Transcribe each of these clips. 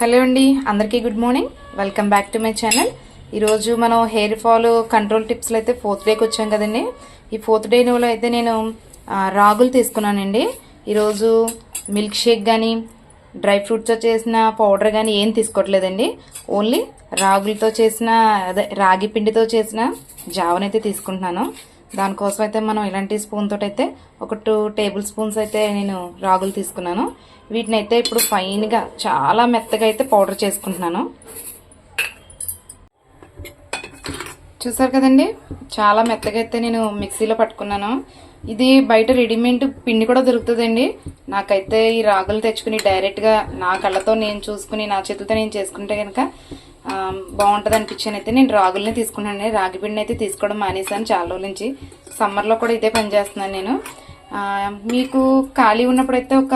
Hello అండి అందరికీ good morning. Welcome back to my channel. ఈరోజు మనం హెయిర్ ఫాల్ కంట్రోల్ టిప్స్లో అయితే ఫోర్త్ డేకి వచ్చాం కదండి. ఈ ఫోర్త్ డేలో అయితే నేను రాగులు తీసుకున్నానండి. ఈరోజు మిల్క్ షేక్ కానీ డ్రై ఫ్రూట్స్తో చేసిన పౌడర్ కానీ ఏం తీసుకోవట్లేదండి. ఓన్లీ రాగులతో చేసిన అదే రాగి పిండితో చేసిన జావనైతే తీసుకుంటున్నాను. దానికోసం అయితే మనం ఇలాంటి స్పూన్ అయితే ఒక టూ టేబుల్ స్పూన్స్ అయితే నేను రాగులు తీసుకున్నాను. వీటిని అయితే ఇప్పుడు ఫైన్గా చాలా మెత్తగా అయితే పౌడర్ చేసుకుంటున్నాను. చూసారు కదండి? చాలా మెత్తగా అయితే నేను మిక్సీలో పట్టుకున్నాను. ఇది బయట రెడీమేడ్ పిండి కూడా దొరుకుతుందండి. నాకైతే ఈ రాగులు తెచ్చుకుని డైరెక్ట్గా నా కళ్ళతో నేను చూసుకుని నా చేతులతో నేను చేసుకుంటే కనుక బాగుంటుంది అనిపించాను అయితే. నేను రాగుల్ని తీసుకున్నాను. రాగి పిండి అయితే తీసుకోవడం మానేశాను చాలా రోజుల నుంచి. సమ్మర్లో కూడా ఇదే పని చేస్తున్నాను నేను. మీకు ఖాళీ ఉన్నప్పుడైతే ఒక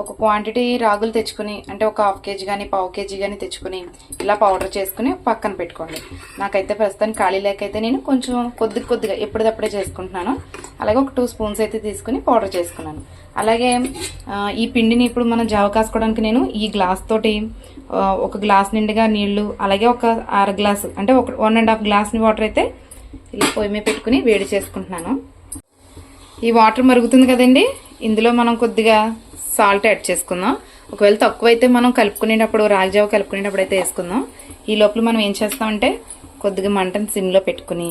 ఒక క్వాంటిటీ రాగులు తెచ్చుకుని అంటే ఒక హాఫ్ కేజీ కానీ పావు కేజీ కానీ తెచ్చుకుని ఇలా పౌడర్ చేసుకుని పక్కన పెట్టుకోండి. నాకైతే ప్రస్తుతానికి ఖాళీ లేకైతే నేను కొంచెం కొద్ది కొద్దిగా ఎప్పటిదప్పుడే చేసుకుంటున్నాను. అలాగే ఒక టూ స్పూన్స్ అయితే తీసుకుని పౌడర్ చేసుకున్నాను. అలాగే ఈ పిండిని ఇప్పుడు మనం జావ కాసుకోవడానికి నేను ఈ గ్లాస్ తోటి ఒక గ్లాస్ నిండుగా నీళ్ళు అలాగే ఒక అర గ్లాసు అంటే ఒక one and half glass water అయితే ఇలా పొయ్యి మీద పెట్టుకుని వేడి చేసుకుంటున్నాను. ఈ వాటర్ మరుగుతుంది కదండి ఇందులో మనం కొద్దిగా సాల్ట్ యాడ్ చేసుకుందాం. ఒకవేళ తక్కువ అయితే మనం కలుపుకునేటప్పుడు రాగిజావ కలుపుకునేటప్పుడు అయితే వేసుకుందాం. ఈ లోపల మనం ఏం చేస్తామంటే కొద్దిగా మంటను సిమ్లో పెట్టుకుని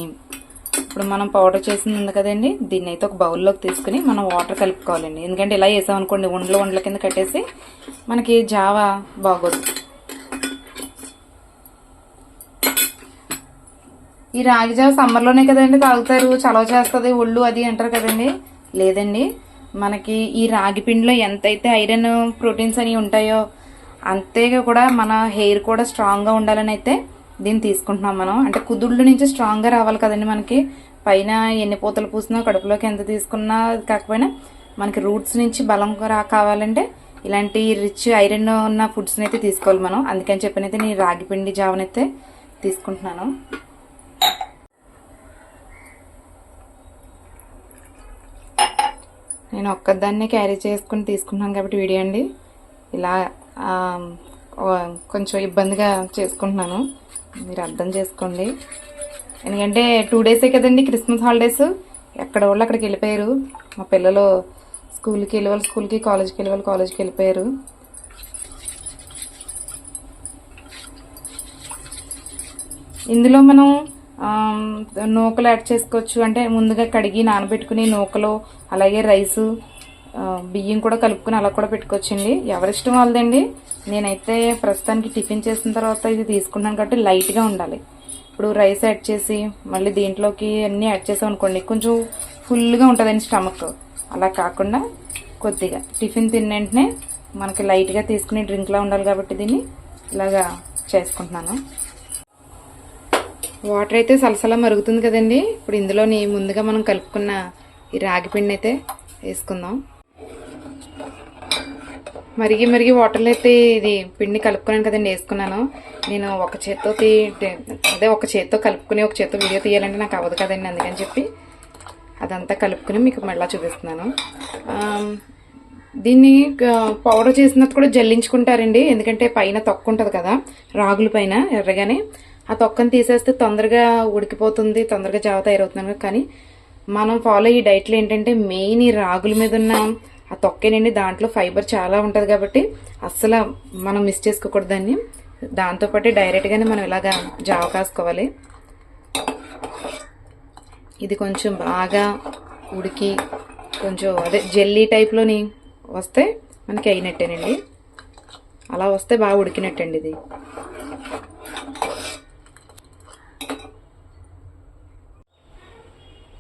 ఇప్పుడు మనం పౌడర్ చేసింది ఉంది కదండి దీన్ని అయితే ఒక బౌల్లోకి తీసుకుని మనం వాటర్ కలుపుకోవాలండి. ఎందుకంటే ఇలా వేసాం అనుకోండి ఉండలు ఉండల కింద కట్టేసి మనకి జావ బాగోదు. ఈ రాగి జావ సమ్మర్లోనే కదండి తాగుతారు చలవ చేస్తుంది ఒళ్ళు అది అంటారు కదండి. లేదండి మనకి ఈ రాగి పిండిలో ఎంతైతే ఐరన్ ప్రోటీన్స్ అని ఉంటాయో అంతే కూడా మన హెయిర్ కూడా స్ట్రాంగ్గా ఉండాలని అయితే దీన్ని తీసుకుంటున్నాం మనం. అంటే కుదుళ్ళు నుంచి స్ట్రాంగ్గా రావాలి కదండి మనకి. పైన ఎన్ని పూతలు పూసినా కడుపులోకి ఎంత తీసుకున్నా కాకపోయినా మనకి రూట్స్ నుంచి బలం రా కావాలంటే ఇలాంటి రిచ్ ఐరన్ ఉన్న ఫుడ్స్ని అయితే తీసుకోవాలి మనం. అందుకని చెప్పినైతే నేను రాగిపిండి జావనైతే తీసుకుంటున్నాను. నేను ఒక్కదాన్నే క్యారీ చేసుకుని తీసుకుంటున్నాను కాబట్టి వీడియో అండి. ఇలా కొంచెం ఇబ్బందిగా చేసుకుంటున్నాను. మీరు అర్థం చేసుకోండి. ఎందుకంటే టూ డేసే కదండి క్రిస్మస్ హాలిడేస్. ఎక్కడ వాళ్ళు అక్కడికి వెళ్ళిపోయారు. మా పిల్లలు స్కూల్కి వెళ్ళేవాళ్ళు స్కూల్కి కాలేజ్కి వెళ్ళే వాళ్ళు కాలేజ్కి వెళ్ళిపోయారు. ఇందులో మనం నూకలు యాడ్ చేసుకోవచ్చు. అంటే ముందుగా కడిగి నానబెట్టుకుని నూకలు అలాగే రైసు బియ్యం కూడా కలుపుకుని అలా కూడా పెట్టుకోవచ్చండి ఎవరిష్టం వాళ్ళదండి? నేనైతే ప్రస్తుతానికి టిఫిన్ చేసిన తర్వాత ఇది తీసుకున్నాను కాబట్టి లైట్గా ఉండాలి. ఇప్పుడు రైస్ యాడ్ చేసి మళ్ళీ దీంట్లోకి అన్నీ యాడ్ చేసాం అనుకోండి కొంచెం ఫుల్గా ఉంటుందండి స్టమక్. అలా కాకుండా కొద్దిగా. టిఫిన్ తిన్న వెంటనే మనకి లైట్గా తీసుకుని డ్రింక్లా ఉండాలి కాబట్టి దీన్ని ఇలాగా చేసుకుంటున్నాను. వాటర్ అయితే సలసలా మరుగుతుంది కదండి. ఇప్పుడు ఇందులోని ముందుగా మనం కలుపుకున్న ఈ రాగి పిండి అయితే వేసుకుందాం. మరిగి మరిగి వాటర్లో అయితే ఇది పిండి కలుపుకున్నాను కదండి వేసుకున్నాను. నేను ఒక చేత్తో తీ- అదే ఒక చేత్తో కలుపుకుని ఒక చేత్తో వీడియో తీయాలంటే నాకు అవ్వదు కదండి అందుకని చెప్పి అదంతా కలుపుకుని మీకు మళ్ళీ చూపిస్తున్నాను. దీన్ని పౌడర్ చేసినప్పుడు కూడా జల్లించుకుంటారండి ఎందుకంటే పైన తొక్క ఉంటుంది కదా రాగుల పైన ఎర్రగానే. ఆ తొక్కను తీసేస్తే తొందరగా ఉడికిపోతుంది తొందరగా జావ తయారవుతున్నాను కానీ మనం ఫాలో ఈ డైట్లో ఏంటంటే మెయిన్ ఈ రాగుల మీద ఉన్న ఆ తొక్కేనండి దాంట్లో ఫైబర్ చాలా ఉంటుంది కాబట్టి అస్సలు మనం మిస్ చేసుకోకూడదు దాన్ని. దాంతోపాటు డైరెక్ట్గానే మనం ఇలాగా జావ కాసుకోవాలి. ఇది కొంచెం బాగా ఉడికి కొంచెం అదే జెల్లీ టైప్లోని వస్తే మనకి అయినట్టేనండి. అలా వస్తే బాగా ఉడికినట్టండి ఇది.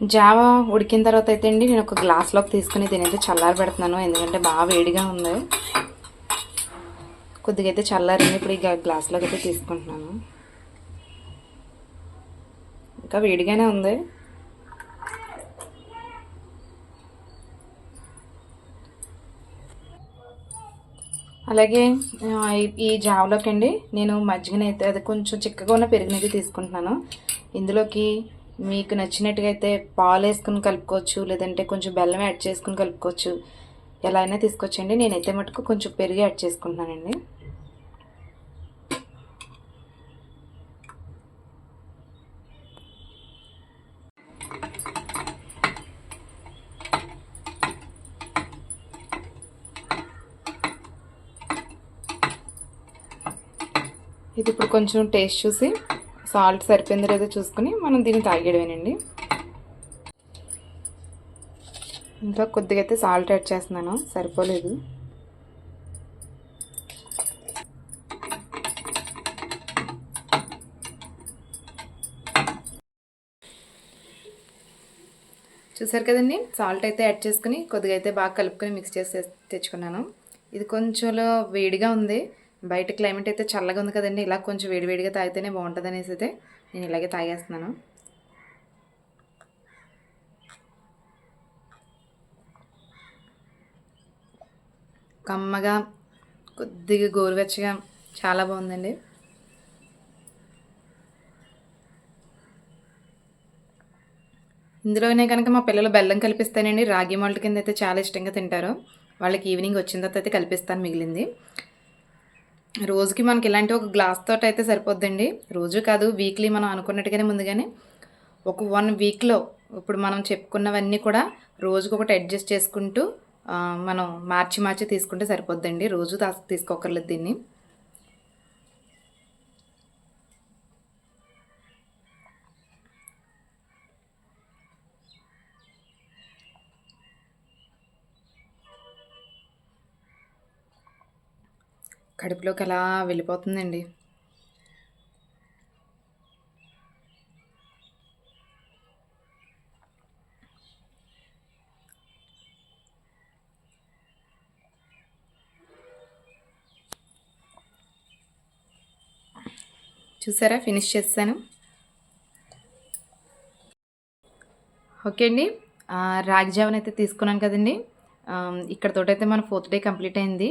జావ ఉడికిన తర్వాత అయితే అండి నేను ఒక గ్లాస్లోకి తీసుకుని తినైతే చల్లారి పెడుతున్నాను. ఎందుకంటే బాగా వేడిగా ఉంది. కొద్దిగా అయితే చల్లారింది. ఇప్పుడు ఇక గ్లాస్లోకి అయితే తీసుకుంటున్నాను. ఇంకా వేడిగానే ఉంది. అలాగే ఈ- ఈ జావలోకి అండి నేను మజ్జిగనైతే అది కొంచెం చిక్కగా ఉన్న పెరుగునైతే తీసుకుంటున్నాను. ఇందులోకి మీకు నచ్చినట్టుగా అయితే పాలు వేసుకుని కలుపుకోవచ్చు లేదంటే కొంచెం బెల్లం యాడ్ చేసుకుని కలుపుకోవచ్చు. ఎలా అయినా తీసుకొచ్చండి. నేనైతే మటుకు కొంచెం పెరుగు యాడ్ చేసుకుంటున్నానండి. ఇది ఇప్పుడు కొంచెం టేస్ట్ చూసి సాల్ట్ సరిపోయిందో లేదో చూసుకుని మనం దీన్ని తాగేయడమేనండి. ఇంకా కొద్దిగా అయితే సాల్ట్ యాడ్ చేస్తున్నాను. సరిపోలేదు. చూసారు కదండి? సాల్ట్ అయితే యాడ్ చేసుకుని కొద్దిగా అయితే బాగా కలుపుకొని మిక్స్ చేసి తెచ్చుకున్నాను. ఇది కొంచెంలో వేడిగా ఉంది. బయట క్లైమేట్ అయితే చల్లగా ఉంది కదండి. ఇలా కొంచెం వేడివేడిగా తాగితేనే బాగుంటుంది అనేసి అయితే నేను ఇలాగే తాగేస్తున్నాను. కమ్మగా కొద్దిగా గోరువెచ్చగా చాలా బాగుందండి. ఇందులోనే కనుక మా పిల్లలు బెల్లం కలిపిస్తానండి. రాగి మాల్ట్ కింద అయితే చాలా ఇష్టంగా తింటారు. వాళ్ళకి ఈవినింగ్ వచ్చిన తర్వాత అయితే కలిపిస్తాను మిగిలింది. రోజుకి మనకి ఇలాంటి ఒక గ్లాస్ తోట అయితే సరిపోద్దండి. రోజు కాదు వీక్లీ మనం అనుకున్నట్టుగానే ముందుగానే ఒక వన్ వీక్లో ఇప్పుడు మనం చెప్పుకున్నవన్నీ కూడా రోజుకి ఒకటి అడ్జస్ట్ చేసుకుంటూ మనం మార్చి మార్చి తీసుకుంటే సరిపోద్దండి. రోజు తీసుకోకర్లేదు దీన్ని. కడుపులోకి అలా వెళ్ళిపోతుందండి. చూసారా? ఫినిష్ చేస్తాను. ఓకే అండి. రాగి జావన్ అయితే తీసుకున్నాను కదండి ఆ, ఇక్కడతోటైతే మన ఫోర్త్ డే కంప్లీట్ అయింది.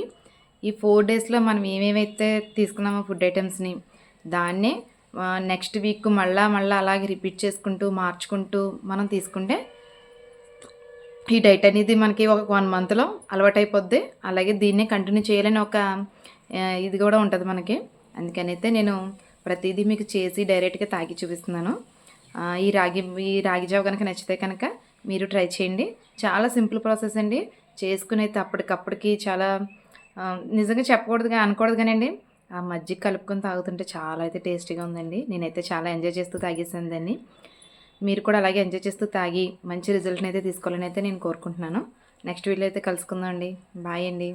ఈ ఫోర్ డేస్లో మనం ఏమేమైతే తీసుకున్నామో ఫుడ్ ఐటమ్స్ని దాన్నే నెక్స్ట్ వీక్ మళ్ళా మళ్ళీ అలాగే రిపీట్ చేసుకుంటూ మార్చుకుంటూ మనం తీసుకుంటే ఈ డైట్ అనేది మనకి ఒక వన్ మంత్లో అలవాటైపోద్ది. అలాగే దీన్నే కంటిన్యూ చేయాలని ఒక ఇది కూడా ఉంటుంది మనకి. అందుకనైతే నేను ప్రతిదీ మీకు చేసి డైరెక్ట్గా తాగి చూపిస్తున్నాను. ఈ రాగి ఈ రాగి జావ కనుక నచ్చితే కనుక మీరు ట్రై చేయండి. చాలా సింపుల్ ప్రాసెస్ అండి. చేసుకునైతే అప్పటికప్పటికి చాలా నిజంగా చెప్పకూడదుగా కానీ అనకూడదు కానండి. ఆ మజ్జిగ కలుపుకొని తాగుతుంటే చాలా అయితే టేస్టీగా ఉందండి. నేనైతే చాలా ఎంజాయ్ చేస్తూ తాగేసాను దాన్ని. మీరు కూడా అలాగే ఎంజాయ్ చేస్తూ తాగి మంచి రిజల్ట్ని అయితే తీసుకోవాలని అయితే నేను కోరుకుంటున్నాను. నెక్స్ట్ వీడియో అయితే కలుసుకుందాం అండి బాయ్ అండి.